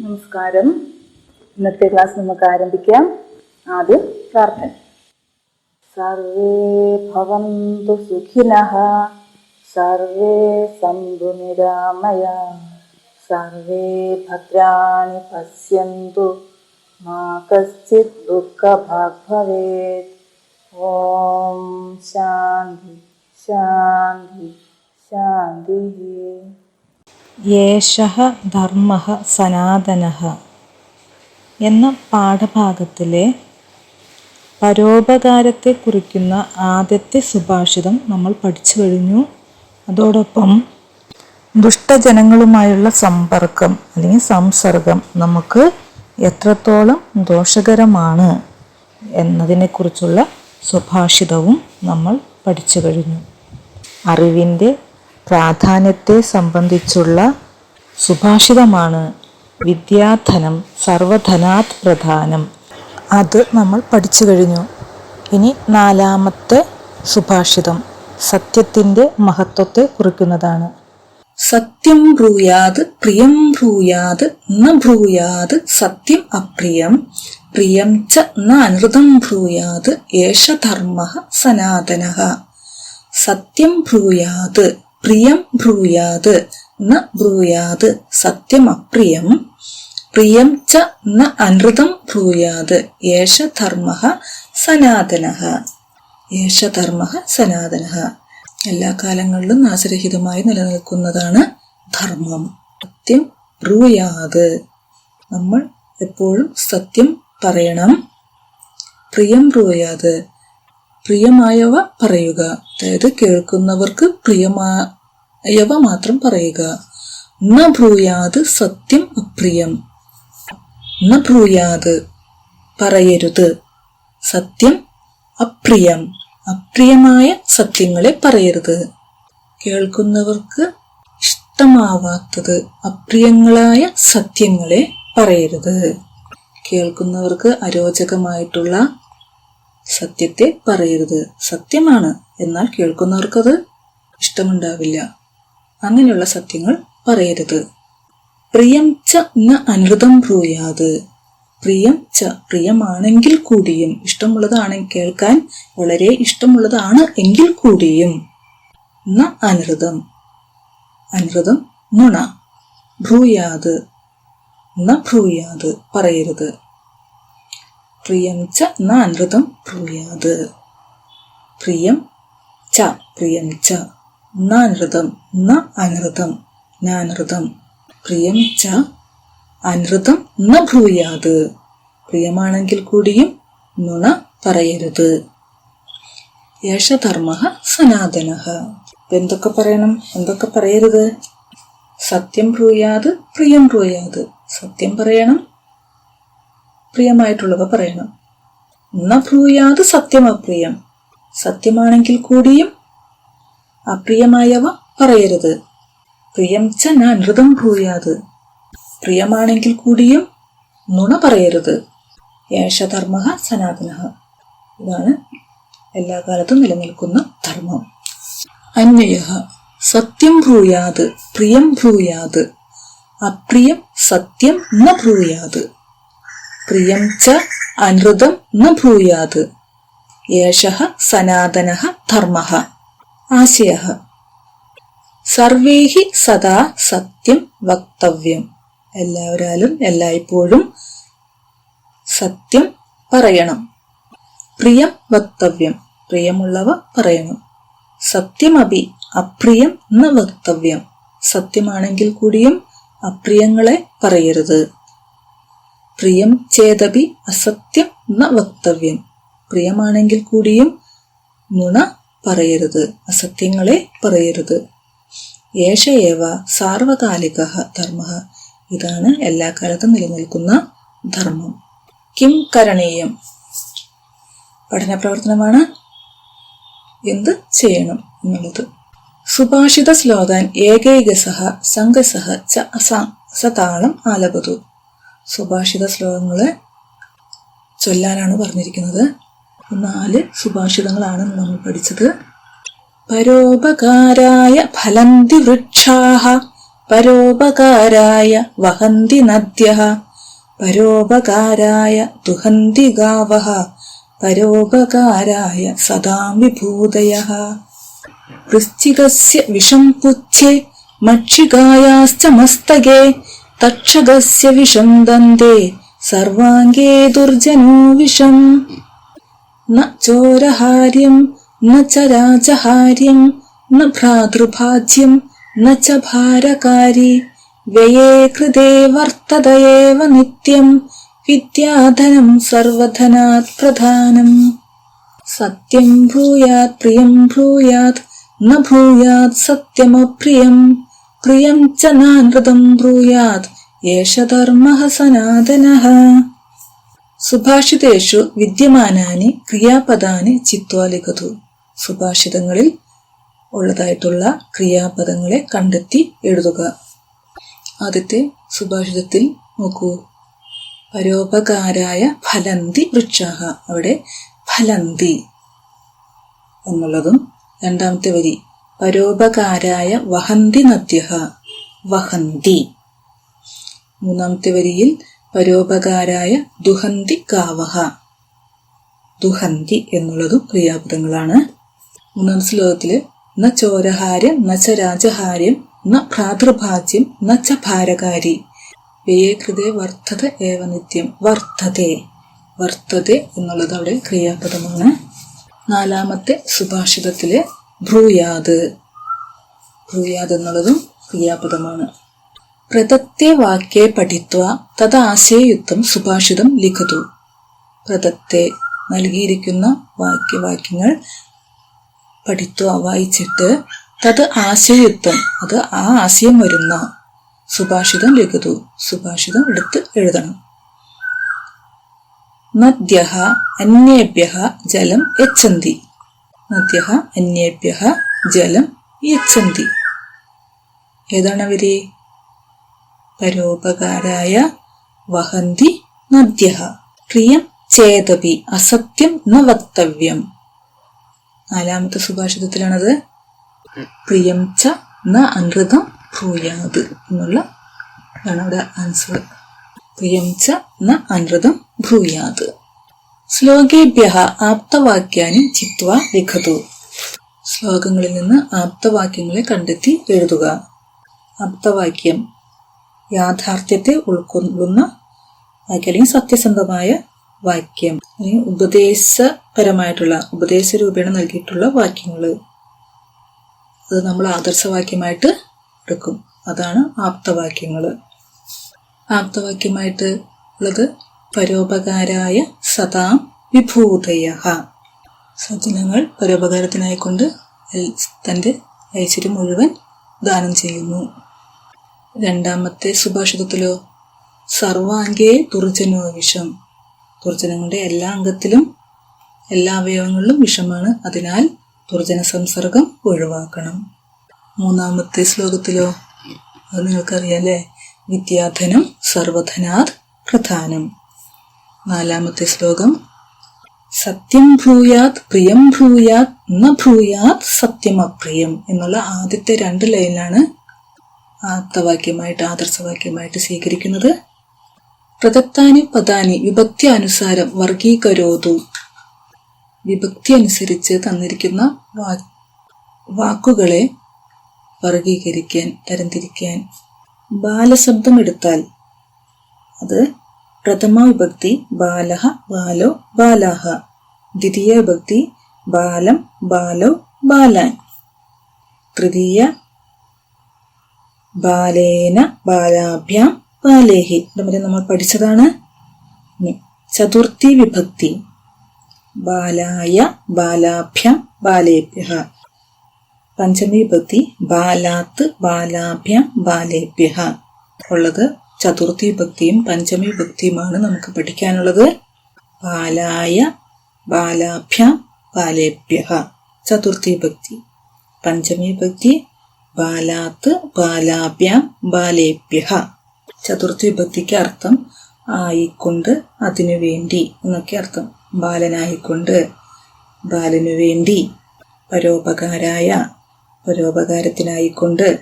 നമസ്കാരം. ഇന്നത്തെ ക്ലാസ് നമുക്ക് ആരംഭിക്കാം. ആദ്യം പ്രാർത്ഥന. സർവേ ഭവന്തു സുഖിനഃ സർവേ സന്തു നിരാമയ സർവേ ഭദ്രാണി പശ്യന്തു മാ കശ്ചിത് ദുഃഖഭാഗ് ഭവേത് ഓം ശാന്തി ശാന്തി ശാന്തി യേശ ധർമ്മ സനാതന എന്ന പാഠഭാഗത്തിലെ പരോപകാരത്തെ കുറിക്കുന്ന ആദ്യത്തെ സുഭാഷിതം നമ്മൾ പഠിച്ചു കഴിഞ്ഞു. അതോടൊപ്പം ദുഷ്ടജനങ്ങളുമായുള്ള സമ്പർക്കം അല്ലെങ്കിൽ സംസർഗം നമുക്ക് എത്രത്തോളം ദോഷകരമാണ് എന്നതിനെക്കുറിച്ചുള്ള സുഭാഷിതവും നമ്മൾ പഠിച്ചു കഴിഞ്ഞു. അറിവിന്റെ പ്രാധാന്യത്തെ സംബന്ധിച്ചുള്ള സുഭാഷിതമാണ് വിദ്യാധനം സർവധനാത് പ്രധാനം. അത് നമ്മൾ പഠിച്ചു കഴിഞ്ഞു. ഇനി നാലാമത്തെ സുഭാഷിതം. സത്യത്തിന്റെ മഹത്വത്തെ കുറിക്കുന്നതാണ്. സത്യം ബ്രൂയാത് പ്രിയം ബ്രൂയാത് ന ബ്രൂയാത് സത്യം അപ്രിയം പ്രിയം ച ന അനൃതം ബ്രൂയാത് ധർമ്മ സനാതന. സത്യം ബ്രൂയാത് പ്രിയം ബ്രൂയാത് ന ബ്രൂയാത് സത്യം അപ്രിയം. പ്രിയം ച ന അനൃതം ബ്രൂയാത് ഏഷ ധർമ്മ സനാതന. ഏഷ ധർമ്മ സനാതന. എല്ലാ കാലങ്ങളിലും നാശരഹിതമായി നിലനിൽക്കുന്നതാണ് ധർമ്മം. സത്യം ബ്രൂയാത്. നമ്മൾ എപ്പോഴും സത്യം പറയണം. പ്രിയം ബ്രൂയാത്. പ്രിയമായവ പറയുക. അതായത് കേൾക്കുന്നവർക്ക് പ്രിയമായവ മാത്രം പറയുക. ന ഭ്രൂയാത് സത്യം അപ്രിയം. ന ഭ്രൂയാത് പറയരുത്. സത്യം അപ്രിയം. അപ്രിയമായ സത്യങ്ങളെ പറയരുത്. കേൾക്കുന്നവർക്ക് ഇഷ്ടമാവാത്തത് അപ്രിയങ്ങളായ സത്യങ്ങളെ പറയരുത്. കേൾക്കുന്നവർക്ക് അരോചകമായിട്ടുള്ള സത്യത്തെ പറയരുത്. സത്യമാണ്. എന്നാൽ കേൾക്കുന്നവർക്കത് ഇഷ്ടമുണ്ടാവില്ല. അങ്ങനെയുള്ള സത്യങ്ങൾ പറയരുത്. പ്രിയം ച ന അനൃതം ബ്രൂയാത്. പ്രിയം ച പ്രിയമാണെങ്കിൽ കൂടിയും ഇഷ്ടമുള്ളതാണ് കേൾക്കാൻ വളരെ ഇഷ്ടമുള്ളതാണ് എങ്കിൽ കൂടിയും. ന അനൃതം. അനൃതം നുണ. ഭ്രൂയാത് ന ഭ്രൂയാത് പറയരുത്. പ്രിയം ച ന അനൃതം ഭ്രൂയാത് പ്രിയം ച പ്രിയം ച ന അനൃതം ന അനൃതം നാനൃതം പ്രിയം ച അനൃതം ന ഭ്രൂയാത് പ്രിയമാണെങ്കിൽ കൂടിയും നുണ പറയരുത്. യേശധർമ്മ സനാതന. എന്തൊക്കെ പറയണം? എന്തൊക്കെ പറയരുത്? സത്യം ഭ്രൂയാത് പ്രിയം ഭ്രൂയാത് സത്യം പറയണം പ്രിയമായിട്ടുള്ളവ പറയണം ന സത്യം അപ്രിയം സത്യമാണെങ്കിൽ കൂടിയും അപ്രിയമായവ പറയരുത്. പ്രിയം ച നൃതം ഭൂയാത് പ്രിയമാണെങ്കിൽ കൂടിയും നുണ പറയരുത്. യേശധർമ്മ സനാതന. ഇതാണ് എല്ലാ കാലത്തും നിലനിൽക്കുന്ന ധർമ്മം. അന്വയ. സത്യം ഭ്രൂയാത് പ്രിയം ഭ്രൂയാത് അപ്രിയം സത്യം ന ഭ്രൂയാത് പ്രിയം ച അനൃതം ന ഭൂയാത്. യേശ സനാതന ധർമ്മ. ആശയ. സർവേഹി സദാ സത്യം വക്തവ്യം. എല്ലാവരാലും എല്ലായ്പ്പോഴും സത്യം പറയണം. പ്രിയം വക്തവ്യം. പ്രിയമുള്ളവ പറയണം. സത്യമപി അപ്രിയം ന വക്തവ്യം. സത്യമാണെങ്കിൽ കൂടിയും അപ്രിയങ്ങളെ പറയരുത്. പ്രിയം ചേതപി അസത്യം ന വക്തവ്യം. പ്രിയമാണെങ്കിൽ കൂടിയും നുണ പറയരുത് അസത്യങ്ങളെ പറയരുത്. ഏവ സാർവകാലിക ധർമ്മ. ഇതാണ് എല്ലാ കാലത്തും നിലനിൽക്കുന്ന ധർമ്മം. കിം കരണീയം. പഠന പ്രവർത്തനമാണ് എന്ത് ചെയ്യണം എന്നുള്ളത്. സുഭാഷിത ശ്ലോകാൻ ഏകൈകസഹ സംഘസഹ ച സതാളം ആലപതു. സുഭാഷിത ശ്ലോകങ്ങൾ ചൊല്ലാനാണ് പറഞ്ഞിരിക്കുന്നത്. നാല് സുഭാഷിതങ്ങളാണ് നമ്മൾ പഠിച്ചത്. പരോപകാരായ ഫലന്തി വൃക്ഷാഹ പരോപകാരായ വഹന്തി നദ്യ പരോപകാരായ ദുഹന്തി ഗാവ പരോപകാരായ സദാം വിഭൂതയ വൃശ്ചികസ്യ വിഷം പുച്ഛേ മക്ഷികായാശ്ച മസ്തകേ തക്ഷകസ്യ വിഷം ദന്തേ സർവാംഗേ ദുർജനോ വിഷം. ന ചോരഹാര്യം ന ച രാജഹാര്യം ന ഭ്രാതൃഭാജ്യം ന ച ഭാരകാരി. വ്യയേ കൃതേ വർത്തതയേവ നിത്യം വിദ്യാധനം സർവധനാത് പ്രധാനം. സത്യം ഭൂയാത് പ്രിയം ഭൂയാത് ന ഭൂയാത് സത്യമപ്രിയം. പ്രിയം ച നാനൃതം ബ്രൂയാത് യേശ ധർമ്മ സനാതനഃ. സുഭാഷിതേഷു വിദ്യമാനാനി ക്രിയാപദാനി ചിത്വാ ലിഖതു. സുഭാഷിതങ്ങളിൽ ഉള്ളതായിട്ടുള്ള ക്രിയാപദങ്ങളെ കണ്ടെത്തി എഴുതുക. ആദ്യത്തെ സുഭാഷിതത്തിൽ നോക്കൂ. പരോപകാരായ ഫലന്തി വൃക്ഷാഹ. അവിടെ ഫലന്തി എന്നുള്ളതും രണ്ടാമത്തെ വരി. പരോപകാരായ വഹന്തി നദ്യ വഹന്തി. മൂന്നാമത്തെ വരിയിൽ പരോപകാരായ ദുഹന്തി കാവഹ ദുഹന്തി എന്നുള്ളതും ക്രിയാപദങ്ങളാണ്. മൂന്നാം ശ്ലോകത്തിൽ ന ചോരഹാര്യം ന ച രാജഹാര്യം ന ഭ്രാതൃഭാജ്യം ന ച ഭാരകാരി. വ്യയകൃതേ വർദ്ധത ഏവ നിത്യം വർദ്ധതേ. വർദ്ധതെ എന്നുള്ളത് അവിടെ ക്രിയാപദമാണ്. നാലാമത്തെ സുഭാഷിതത്തിലെ ഭ്രൂയാത് ഭ്രൂയാത് എന്നുള്ളതും ക്രിയാപദമാണ്. പ്രദത്തെ വാക്യെ പഠിത്വ തദാശയയുക്തം സുഭാഷിതം ലിഖതു. പ്രദത്തെ നൽകിയിരിക്കുന്ന വാക്യവാക്യങ്ങൾ പഠിത്വ വായിച്ചിട്ട് തത് ആശയയുക്തം അത് ആ ആശയം വരുന്ന സുഭാഷിതം ലിഖതു സുഭാഷിതം എടുത്ത് എഴുതണം. നദ്യ അന്യേഭ്യ ജലം യച്ഛന്തി. നദ്യ അന്യേഭ്യ ജലം യച്ഛന്തി ഏതാണ് അവർ പരോപകാരായ വഹന്തി നദ്യ പ്രിയം ചേതപി അസത്യം ന വക്തവ്യം. നാലാമത്തെ സുഭാഷിതത്തിലാണത്. പ്രിയം ച ന അനൃതം ഭൂയാത് എന്നുള്ള ആണ് അവിടെ ആൻസർ പ്രിയം ച ന അനൃതം ഭൂയാത്. ശ്ലോകേഭ്യ ആപ്തവാക്യാനി ചിത്വ ലിഖതു ശ്ലോകങ്ങളിൽ നിന്ന് ആപ്തവാക്യങ്ങളെ കണ്ടെത്തി എഴുതുക. ആപ്തവാക്യം. യാഥാർത്ഥ്യത്തെ ഉൾക്കൊള്ളുന്ന വാക്യം അല്ലെങ്കിൽ സത്യസന്ധമായ വാക്യം. അല്ലെങ്കിൽ ഉപദേശപരമായിട്ടുള്ള ഉപദേശ രൂപേണ നൽകിയിട്ടുള്ള വാക്യങ്ങൾ. അത് നമ്മൾ ആദർശവാക്യമായിട്ട് എടുക്കും. അതാണ് ആപ്തവാക്യങ്ങൾ. ആപ്തവാക്യമായിട്ട് ഉള്ളത് പരോപകാരായ സദാ വിഭൂതയ സജ്ജനങ്ങൾ പരോപകാരത്തിനായിക്കൊണ്ട് തന്റെ ഐശ്വര്യം മുഴുവൻ ദാനം ചെയ്യുന്നു. രണ്ടാമത്തെ സുഭാഷിതത്തിലോ സർവാംഗേ ദുർജനോ വിഷം. ദുർജനങ്ങളുടെ എല്ലാ അംഗത്തിലും എല്ലാ അവയവങ്ങളിലും വിഷമാണ്. അതിനാൽ ദുർജന സംസർഗം ഒഴിവാക്കണം. മൂന്നാമത്തെ ശ്ലോകത്തിലോ അത് നിങ്ങൾക്കറിയാം അല്ലേ? വിദ്യാധനം സർവധനാത് പ്രധാനം. നാലാമത്തെ ശ്ലോകം. സത്യം ഭ്രൂയാത് പ്രിയം ഭ്രൂയാത് ന ഭ്രൂയാത് സത്യമപ്രിയം എന്നുള്ള ആദ്യത്തെ രണ്ട് ലൈനിലാണ് ആപ്തവാക്യമായിട്ട് ആദർശവാക്യമായിട്ട് സ്വീകരിക്കുന്നത്. പ്രദത്താനി പദാനി വിഭക്തി അനുസാരം വർഗീകരോതു. വിഭക്തി അനുസരിച്ച് തന്നിരിക്കുന്ന വാക്കുകളെ വർഗീകരിക്കാൻ തരംതിരിക്കാൻ ബാലശബ്ദം എടുത്താൽ അത് പ്രഥമ വിഭക്തി ബാലഹ ബാലോ ബാലാഹ. ദ്വിതീയ വിഭക്തി ബാലം ബാലോ ബാലാൻ. തൃതീയ ബാലേന ബാലാഭ്യാം ബാലേഹി. ഇതുവരെ നമ്മൾ പഠിച്ചതാണ്. ചതുർത്ഥി വിഭക്തി ബാലായ ബാലാഭ്യാം ബാലേഭ്യ പഞ്ചമി വിഭക്തി ബാലാത്ത് ബാലാഭ്യാം ബാലേഭ്യ ഉള്ളത് ചതുർത്ഥി ഭക്തിയും പഞ്ചമി ഭക്തിയുമാണ് നമുക്ക് പഠിക്കാനുള്ളത്. ബാലായ ബാലാഭ്യാം ബാലേഭ്യ. ചതുർത്ഥി ഭക്തി പഞ്ചമി ഭക്തി ബാലാത്ത് ബാലാഭ്യാം ബാലേഭ്യ. ചതുർത്ഥി ഭക്തിക്ക് അർത്ഥം ആയിക്കൊണ്ട് അതിനു വേണ്ടി എന്നൊക്കെ അർത്ഥം. ബാലനായിക്കൊണ്ട് ബാലനു വേണ്ടി. പരോപകാരായ പരോപകാരത്തിനായിക്കൊണ്ട്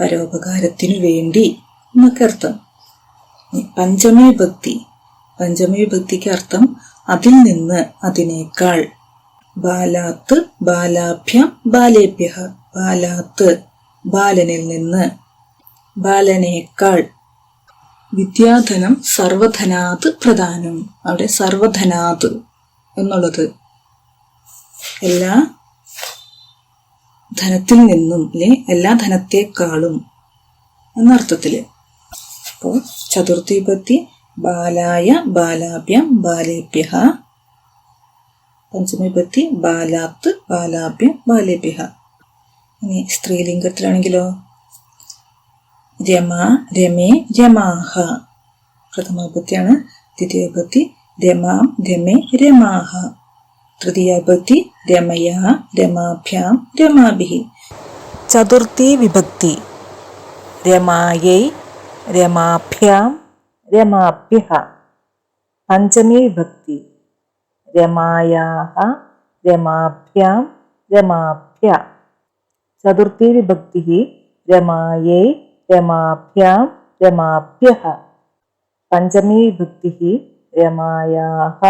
പരോപകാരത്തിനു വേണ്ടി എന്നൊക്കെ അർത്ഥം. പഞ്ചമി ഭക്തി. പഞ്ചമി ഭക്തിക്ക് അർത്ഥം അതിൽ നിന്ന് അതിനേക്കാൾ. ബാലാത്ത് ബാലാഭ്യം ബാലേഭ്യ ബാലാത്ത് ബാലനിൽ നിന്ന് ബാലനേക്കാൾ. വിദ്യാധനം സർവധനാത് പ്രധാനം അവിടെ സർവധനാത് എന്നുള്ളത്. എല്ലാ ധനത്തിൽ നിന്നും അല്ലെ എല്ലാ ധനത്തെക്കാളും എന്നർത്ഥത്തിൽ. അപ്പോൾ ചതുർത്ഥിപത്തി ബാലായ ബാലാഭ്യം ബാലേഭ്യ പഞ്ചമീപത്തി ബാലാത്ത് ബാലാഭ്യം ബാലേഭ്യ। ഇനി സ്ത്രീലിംഗത്തിലാണെങ്കിലോ? രമ രമേ രമാഹ। പ്രഥമാപത്തിയാണ് ദ്വിതീയപത്തി രമാം രമേ രമാഹ। തൃതീയപത്തി രമയ രമാഭ്യാം രമാഭി ചതുർത്ഥി വിഭക്തി രമായൈ രമാഭ്യാം രമാഭ്യഃ പഞ്ചമി വിഭക്തി രമായാഹ രമാഭ്യാം രമാഭ്യ. ചതുർത്ഥി വിഭക്തി രമായൈ രമാഭ്യാം രമാഭ്യഃ പഞ്ചമി വിഭക്തി രമായാഹ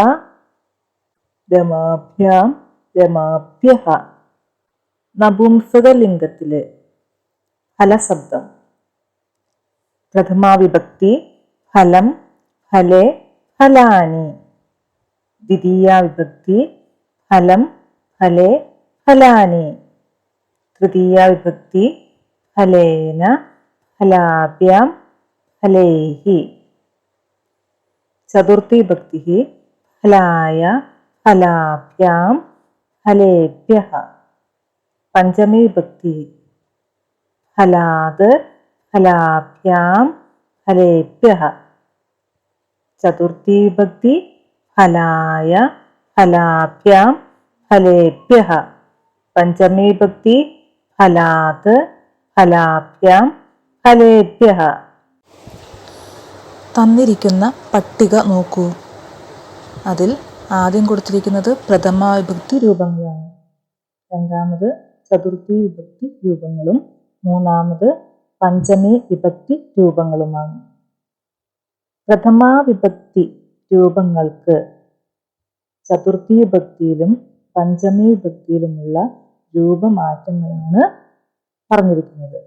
രമാഭ്യാം രമാഭ്യഃ നപുംസകലിംഗത്തിലെ ഫലശബ്ദം. പ്രഥമാ വിഭക്തി ഫലം ഫലേ ഫലാനി. ദ്വിതീയ വിഭക്തി ഫലം ഫലേ ഫലാനി. തൃതീയ വിഭക്തി ഫലേന ഫലാഭ്യാം ഫലേഹി. ചതുർത്ഥി വിഭക്തി ഫലായ ഫലാഭ്യാം ഫലേഭ്യ പഞ്ചമി വിഭക്തി ഫലാത് ഫലാഭ്യാം ഫലേഭ്യ ചതുർത്ഥി വിഭക്തി ഫലായ ഫലാഭ്യാം ഫലേഭ്യ പഞ്ചമി വിഭക്തി ഫലാത് ഫലാഭ്യാം ഫലേഭ്യ തന്നിരിക്കുന്ന പട്ടിക നോക്കൂ. അതിൽ ആദ്യം കൊടുത്തിരിക്കുന്നത് പ്രഥമ വിഭക്തി രൂപങ്ങളാണ്. രണ്ടാമത് ചതുർത്ഥി വിഭക്തി രൂപങ്ങളും മൂന്നാമത് പഞ്ചമി വിഭക്തി രൂപങ്ങളുമാണ്. പ്രഥമ വിഭക്തി രൂപങ്ങൾക്ക് ചതുർത്ഥി വിഭക്തിയിലും പഞ്ചമി വിഭക്തിയിലുമുള്ള രൂപമാറ്റങ്ങളാണ് പറഞ്ഞിരിക്കുന്നത്.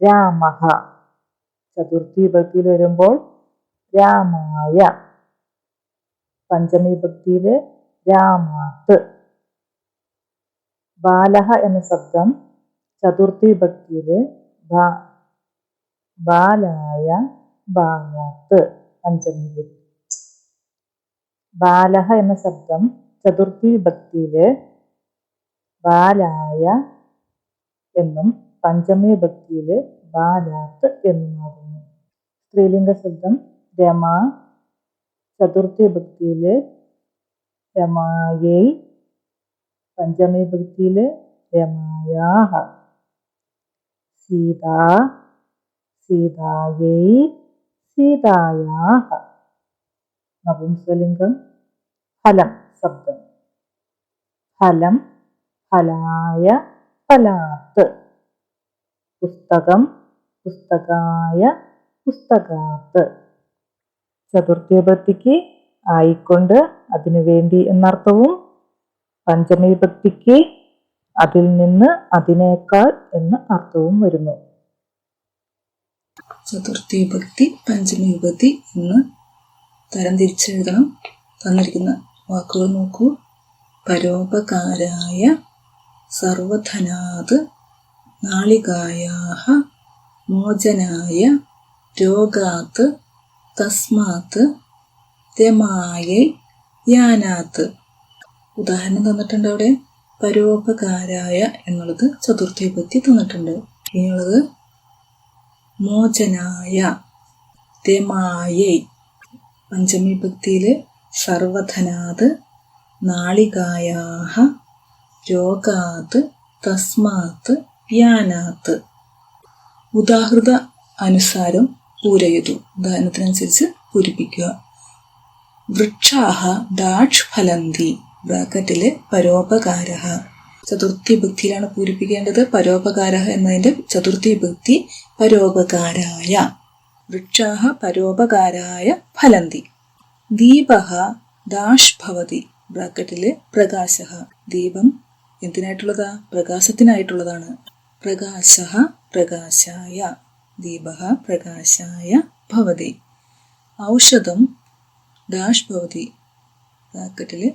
രാമഹ ചതുർത്ഥി വിഭക്തിയിൽ വരുമ്പോൾ രാമായ പഞ്ചമി വിഭക്തിയിൽ രാമാത്ത് ബാലഹ എന്ന ശബ്ദം ചതുർത്ഥി വിഭക്തിയിൽ ബാ- ബാലായ ബാലാത്ത്. പഞ്ചമി ബാലഹ എന്ന ശബ്ദം ചതുർത്ഥി വിഭക്തിയിൽ ബാലായ എന്നും പഞ്ചമി വിഭക്തിയിൽ ബാലാത്ത് എന്നുമാകുന്നു. സ്ത്രീലിംഗ ശബ്ദം രമ ചതുർത്ഥി വിഭക്തിയിൽ രമായൈ പഞ്ചമി വിഭക്തിയിൽ രമായാഹ. സീത സീതായൈ സീതായാഹ. നപുംസലിംഗം ഫലം ശബ്ദം. ഫലം ഫലായ ഫലാത്ത്. പുസ്തകം പുസ്തകായ പുസ്തകാത്ത്. ചതുർത്ഥിവിഭക്തിക്ക് ആയിക്കൊണ്ട് അതിനു വേണ്ടി എന്നർത്ഥവും പഞ്ചമീപത്തിക്ക് അതിൽ നിന്ന് അതിനേക്കാൾ എന്ന അർത്ഥവും വരുന്നു. ചതുർത്ഥി വിഭക്തി പഞ്ചമി വിഭക്തി എന്ന് തരംതിരിച്ചെഴുതണം തന്നിരിക്കുന്ന വാക്കുകൾ നോക്കൂ. പരോപകാരായ സർവധനാത് നാളികായാഹ മോചനായ രോഗാത് തസ്മാത്ത് രമായൈ യാനാത്ത് ഉദാഹരണം തന്നിട്ടുണ്ട് അവിടെ. പരോപകാരായ എന്നുള്ളത് ചതുർത്ഥി വിഭക്തി തന്നിട്ടുണ്ട്. ഇനിയുള്ളത് മോചനായ തെമായൈ പഞ്ചമി ഭക്തിയിൽ സർവധനാത് നാളികായാഹ രോഗാത് തസ്മാത് യാനാത്ത് ഉദാഹൃത അനുസാരം പൂരയതു. ഉദാഹരണത്തിനനുസരിച്ച് പൂരിപ്പിക്കുക. വൃക്ഷാഹ ദാക്ഷ് ഫലന്തി ബ്രാക്കറ്റിൽ പരോപകാര. ചതുർത്ഥി വിഭക്തിയിലാണ് പൂരിപ്പിക്കേണ്ടത്. പരോപകാര എന്നതിന്റെ ചതുർത്ഥി വിഭക്തി പരോപകാരായ. വൃക്ഷാഹ പരോപകാരായ ഫലന്തി. ദീപഹ ദാഷ് ഭവതി ബ്രാക്കറ്റിൽ പ്രകാശ ദീപം എന്തിനായിട്ടുള്ളതാ? പ്രകാശത്തിനായിട്ടുള്ളതാണ്. പ്രകാശ പ്രകാശായ. ദീപ പ്രകാശായ ഭവതി. ഔഷധം ഡാഷ് ഭവതി ബ്രാക്കറ്റിൽ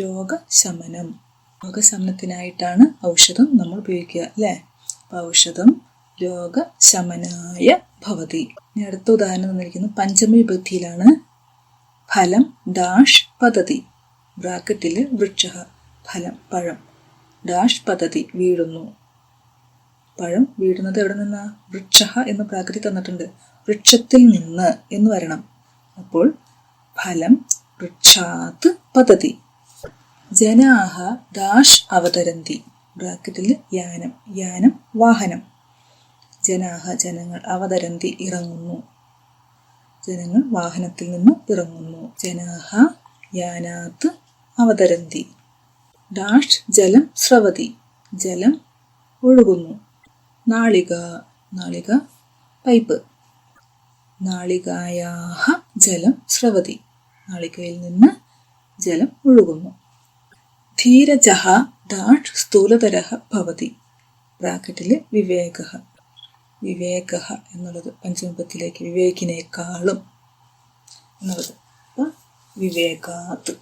രോഗശമനം. രോഗശമനത്തിനായിട്ടാണ് ഔഷധം നമ്മൾ ഉപയോഗിക്കുക അല്ലേ? ഔഷധം രോഗശമനായ ഭവതി. ഇനി അടുത്ത ഉദാഹരണം തന്നിരിക്കുന്നത് പഞ്ചമി വിഭക്തിയിലാണ് ഫലം ഡാഷ് പദ്ധതി ബ്രാക്കറ്റിൽ വൃക്ഷ ഫലം പഴം. ഡാഷ് പദ്ധതി വീഴുന്നു. പഴം വീഴുന്നത് എവിടെ നിന്നാ? വൃക്ഷ എന്ന് ബ്രാക്കറ്റിൽ തന്നിട്ടുണ്ട്. വൃക്ഷത്തിൽ നിന്ന് എന്ന് വരണം. അപ്പോൾ ഫലം വൃക്ഷാത് പദ്ധതി ജനാഹ ദാഷ് അവതരന്തി. ബ്രാക്കറ്റിൽ യാനം യാനം വാഹനം. ജനാഹ ജനങ്ങൾ അവതരന്തി ഇറങ്ങുന്നു. ജനങ്ങൾ വാഹനത്തിൽ നിന്ന് ഇറങ്ങുന്നു. ജനാഹ യാനാത്ത് അവതരന്തി. ഡാഷ് ജലം സ്രവതി. ജലം ഒഴുകുന്നു. നാളിക നാളിക പൈപ്പ്. നാളികായാഹ ജലം സ്രവതി. നാളികയിൽ നിന്ന് ജലം ഒഴുകുന്നു. ധീരജഹ ഡാഷ് സ്ഥൂലതരഹ ഭവതി. ബ്രാക്കറ്റിൽ വിവേക. വിവേക എന്നുള്ളത് പഞ്ചമുഖത്തിലേക്ക് വിവേകിനേക്കാളും എന്നുള്ളത്. അപ്പം വിവേകാത്.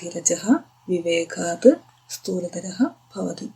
ധീരജ വിവേകാത് സ്ഥൂലതര ഭവതി.